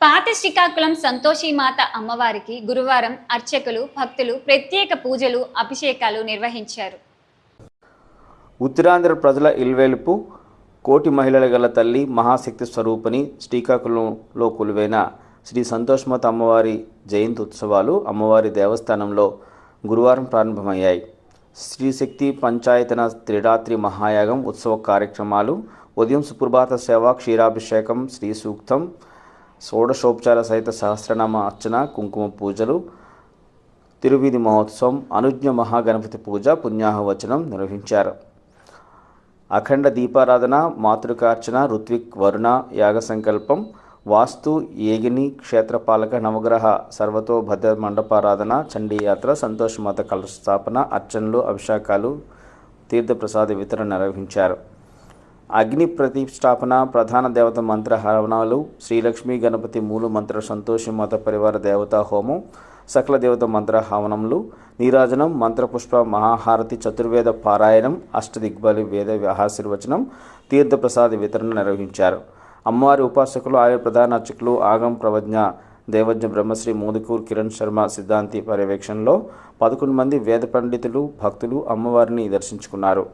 పాత శ్రీకాకుళం సంతోషిమాత అమ్మవారికి గురువారం అర్చకులు భక్తులు ప్రత్యేక పూజలు అభిషేకాలు నిర్వహించారు. ఉత్తరాంధ్ర ప్రజల ఇల్వేలుపు కోటి మహిళల గల తల్లి మహాశక్తి స్వరూపిణి శ్రీకాకుళంలో కొలువైన శ్రీ సంతోషమాత అమ్మవారి జయంతి ఉత్సవాలు అమ్మవారి దేవస్థానంలో గురువారం ప్రారంభమయ్యాయి. శ్రీశక్తి పంచాయతన త్రిరాత్రి మహాయాగం ఉత్సవ కార్యక్రమాలు ఉదయం సుప్రభాత సేవ క్షీరాభిషేకం శ్రీ సూక్తం షోడశోపచార సహిత సహస్రనామ అర్చన కుంకుమ పూజలు తిరువీధి మహోత్సవం అనుజ్ఞ మహాగణపతి పూజ పుణ్యాహవచనం నిర్వహించారు. అఖండ దీపారాధన మాతృకార్చన ఋత్విక్ వరుణ యాగ సంకల్పం వాస్తు ఏగిని క్షేత్రపాలక నవగ్రహ సర్వతో భద్ర మండపారాధన చండీయాత్ర సంతోషమాత కలశ స్థాపన అర్చనలు అభిషేకాలు తీర్థప్రసాద వితరణ నిర్వహించారు. అగ్ని ప్రతిష్టాపన ప్రధాన దేవత మంత్ర హవనాలు శ్రీలక్ష్మి గణపతి మూల మంత్ర మత పరివార దేవతా హోమం సకల దేవత మంత్ర హవనములు నీరాజనం మంత్రపుష్ప మహాహారతి చతుర్వేద పారాయణం అష్టదిగ్బలి వేద వ్యాహాశీర్వచనం తీర్థప్రసాద వితరణ నిర్వహించారు. అమ్మవారి ఉపాసకులు ఆయన ప్రధాన అర్చకులు ఆగం ప్రవజ్ఞ దేవజ్ఞ బ్రహ్మశ్రీ మోదుకూర్ కిరణ్ శర్మ సిద్ధాంతి పర్యవేక్షణలో పదకొండు మంది వేద పండితులు భక్తులు అమ్మవారిని దర్శించుకున్నారు.